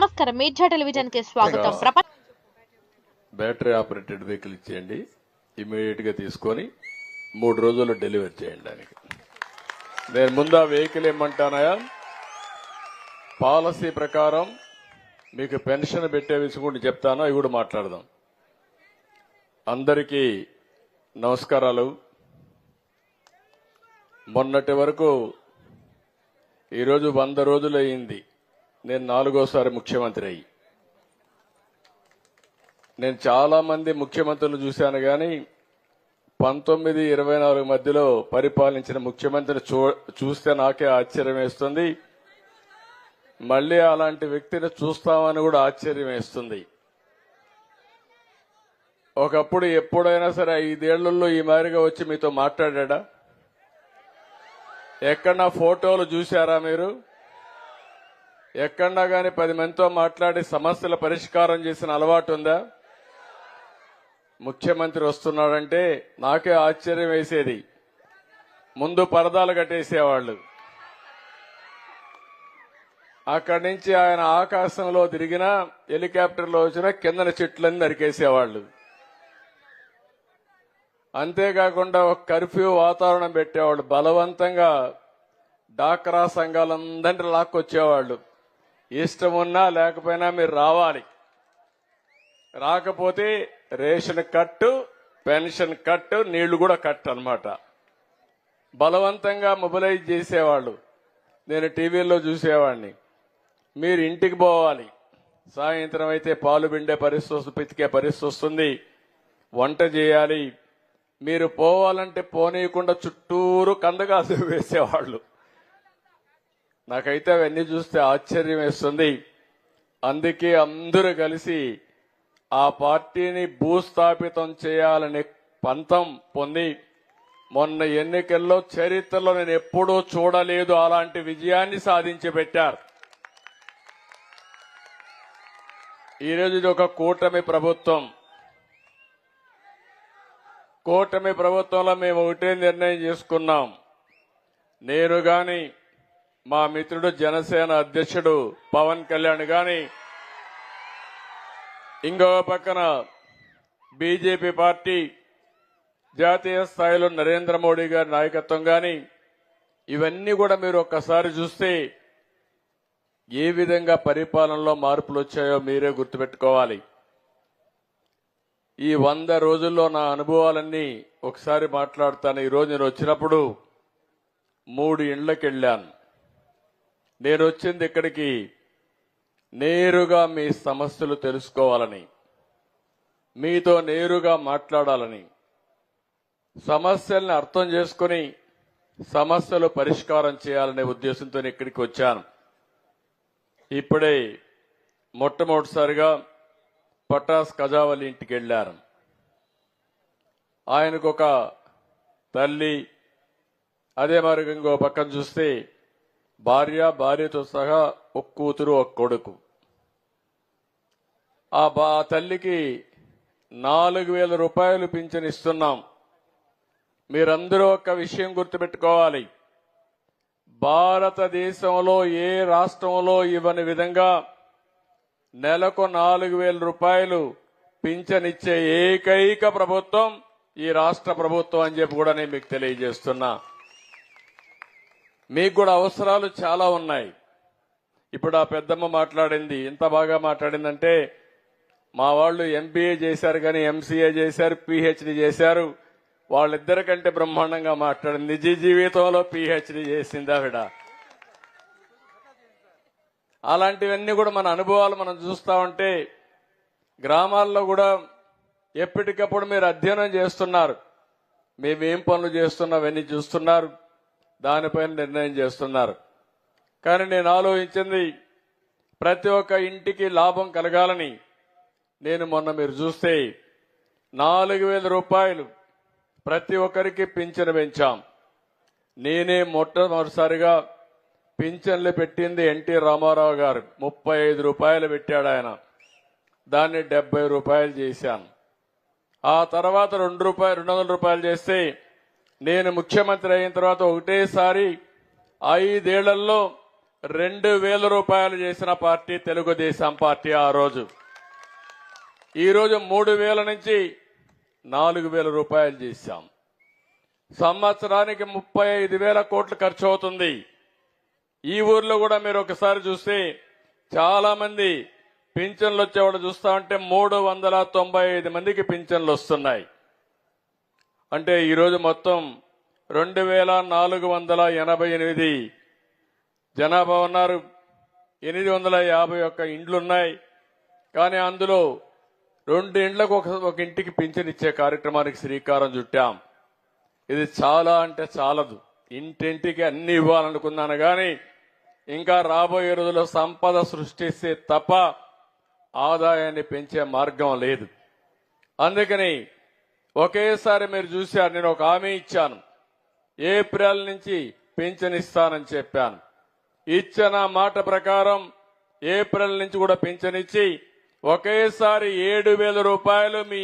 నమస్కారం. మీర్జా టెలివిజన్కి స్వాగతం. ప్రపంచ బ్యాటరీ ఆపరేటెడ్ వెహికల్ ఇచ్చేయండి. ఇమీడియట్గా తీసుకొని మూడు రోజుల్లో డెలివరీ చేయండి దానికి. నేను ముందు ఆ వెహికల్ ఏమంటానయా పాలసీ ప్రకారం మీకు పెన్షన్ పెట్టే విషయం కూడా చెప్తాను అవి కూడా మాట్లాడదాం. అందరికీ నమస్కారాలు. మొన్నటి వరకు ఈరోజు వంద రోజులు అయింది నేను నాలుగోసారి ముఖ్యమంత్రి అయ్యి. నేను చాలా మంది ముఖ్యమంత్రులు చూశాను కానీ పంతొమ్మిది ఇరవై నాలుగు మధ్యలో పరిపాలించిన ముఖ్యమంత్రిని చూ చూస్తే నాకే ఆశ్చర్యం వేస్తుంది. మళ్ళీ అలాంటి వ్యక్తిని చూస్తామని కూడా ఆశ్చర్యం వేస్తుంది. ఒకప్పుడు ఎప్పుడైనా సరే ఐదేళ్ళలో ఈ మాదిరిగా వచ్చి మీతో మాట్లాడా నా ఫోటోలు చూశారా మీరు? ఎక్కడా కానీ పది మందితో మాట్లాడి సమస్యల పరిష్కారం చేసిన అలవాటు ఉందా? ముఖ్యమంత్రి వస్తున్నాడంటే నాకే ఆశ్చర్యం వేసేది. ముందు పరదాలు కట్టేసేవాళ్ళు. అక్కడి నుంచి ఆయన ఆకాశంలో తిరిగినా హెలికాప్టర్లో వచ్చినా కిందన చెట్లన్నీ నరికేసేవాళ్ళు. అంతేకాకుండా ఒక కర్ఫ్యూ వాతావరణం పెట్టేవాళ్ళు. బలవంతంగా డాక్రా సంఘాలందరినీ లాక్కొచ్చేవాళ్ళు. ఇష్టం ఉన్నా లేకపోయినా మీరు రావాలి. రాకపోతే రేషన్ కట్టు పెన్షన్ కట్టు నీళ్ళు కూడా కట్ అన్నమాట బలవంతంగా మొబిలైజ్ చేసేవాళ్ళు. నేను టీవీల్లో చూసేవాడిని. మీరు ఇంటికి పోవాలి. సాయంత్రం అయితే పాలు పిండే పరిస్థితి పితికే పరిస్థితి వస్తుంది. వంట చేయాలి. మీరు పోవాలంటే పోనీయకుండా చుట్టూరు కందగాసు వేసేవాళ్ళు. నాకైతే అవన్నీ చూస్తే ఆశ్చర్యం వేస్తుంది. అందుకే అందరూ కలిసి ఆ పార్టీని భూస్థాపితం చేయాలనే పంతం పొంది మొన్న ఎన్నికల్లో చరిత్రలో నేను ఎప్పుడూ చూడలేదు అలాంటి విజయాన్ని సాధించి పెట్టారు. ఈరోజు ఇది ఒక కూటమి ప్రభుత్వం. కూటమి ప్రభుత్వంలో మేము ఒకటే నిర్ణయం చేసుకున్నాం. నేను కానీ మా మిత్రుడు జనసేన అధ్యక్షుడు పవన్ కళ్యాణ్ గాని ఇంకో పక్కన బీజేపీ పార్టీ జాతీయ స్థాయిలో నరేంద్ర మోడీ గారి నాయకత్వం గాని ఇవన్నీ కూడా మీరు ఒక్కసారి చూస్తే ఏ విధంగా పరిపాలనలో మార్పులు వచ్చాయో మీరే గుర్తుపెట్టుకోవాలి. ఈ వంద రోజుల్లో నా అనుభవాలన్నీ ఒకసారి మాట్లాడతాను. ఈ రోజు నేను వచ్చినప్పుడు మూడు ఇండ్లకి వెళ్ళాను నేను వచ్చింది ఇక్కడికి నేరుగా మీ సమస్యలు తెలుసుకోవాలని మీతో నేరుగా మాట్లాడాలని సమస్యల్ని అర్థం చేసుకుని సమస్యలు పరిష్కారం చేయాలనే ఉద్దేశంతో ఇక్కడికి వచ్చాను. ఇప్పుడే మొట్టమొదటిసారిగా పటాస్ కజావలి ఇంటికి వెళ్ళారు ఆయనకు ఒక తల్లి అదే మార్గంగా ఇంకో పక్కన చూస్తే భార్య భార్యతో సహా ఒక కూతురు ఒక కొడుకు. ఆ బా తల్లికి నాలుగు వేల రూపాయలు పింఛన్ ఇస్తున్నాం. మీరందరూ ఒక విషయం గుర్తుపెట్టుకోవాలి. భారతదేశంలో ఏ రాష్ట్రంలో ఇవ్వని విధంగా నెలకు నాలుగు వేల రూపాయలు పింఛనిచ్చే ఏకైక ప్రభుత్వం ఈ రాష్ట్ర ప్రభుత్వం అని చెప్పి కూడా నేను మీకు తెలియజేస్తున్నా. మీకు కూడా అవసరాలు చాలా ఉన్నాయి. ఇప్పుడు ఆ పెద్దమ్మ మాట్లాడింది. ఎంత బాగా మాట్లాడిందంటే మా వాళ్ళు ఎంబీఏ చేశారు కానీ ఎంసీఏ చేశారు పిహెచ్డి చేశారు. వాళ్ళిద్దరికంటే బ్రహ్మాండంగా మాట్లాడింది. నిజ జీవితంలో పిహెచ్డి చేసింది ఆవిడ. అలాంటివన్నీ కూడా మన అనుభవాలు మనం చూస్తా ఉంటే గ్రామాల్లో కూడా ఎప్పటికప్పుడు మీరు అధ్యయనం చేస్తున్నారు. మేమేం పనులు చేస్తున్నావన్నీ చూస్తున్నారు. దానిపైన నిర్ణయం చేస్తున్నారు. కానీ నేను ఆలోచించింది ప్రతి ఒక్క ఇంటికి లాభం కలగాలని నేను మొన్న మీరు చూస్తే నాలుగు వేల రూపాయలు ప్రతి ఒక్కరికి పింఛను పెంచాం. నేనే మొట్టమొదటిసారిగా పింఛన్లు పెట్టింది ఎన్టీ రామారావు గారు. ముప్పై ఐదు రూపాయలు పెట్టాడు ఆయన. దాన్ని డెబ్బై రూపాయలు చేశాను. ఆ తర్వాత రెండు రూపాయలు రెండు వందల రూపాయలు చేస్తే నేను ముఖ్యమంత్రి అయిన తర్వాత ఒకటేసారి ఐదేళ్ళలో రెండు వేల రూపాయలు చేసిన పార్టీ తెలుగుదేశం పార్టీ ఆ రోజు. ఈరోజు మూడు వేల నుంచి నాలుగు వేల రూపాయలు చేశాం. సంవత్సరానికి ముప్పై ఐదు వేల కోట్లు ఖర్చు అవుతుంది. ఈ ఊర్లో కూడా మీరు ఒకసారి చూస్తే చాలా మంది పింఛన్లు వచ్చేవాడు చూస్తా ఉంటే మూడు వందల తొంభై ఐదు మందికి పింఛన్లు వస్తున్నాయి. అంటే ఈరోజు మొత్తం రెండు వేల నాలుగు వందల ఎనభై ఎనిమిది జనాభా ఉన్నారు. ఎనిమిది వందల యాభై ఒక్క ఇండ్లున్నాయి. కానీ అందులో రెండు ఇండ్లకు ఒక ఒక ఇంటికి పింఛనిచ్చే కార్యక్రమానికి శ్రీకారం చుట్టాం. ఇది చాలా అంటే చాలదు. ఇంటింటికి అన్ని ఇవ్వాలనుకున్నాను కానీ ఇంకా రాబోయే రోజుల్లో సంపద సృష్టిస్తే తప్ప ఆదాయాన్ని పెంచే మార్గం లేదు. అందుకని ఒకేసారి మీరు చూశారు నేను ఒక హామీ ఇచ్చాను. ఏప్రిల్ నుంచి పింఛన్ ఇస్తానని చెప్పాను. ఇచ్చిన మాట ప్రకారం ఏప్రిల్ నుంచి కూడా పింఛన్ ఇచ్చి ఒకేసారి ఏడు వేల రూపాయలు మీ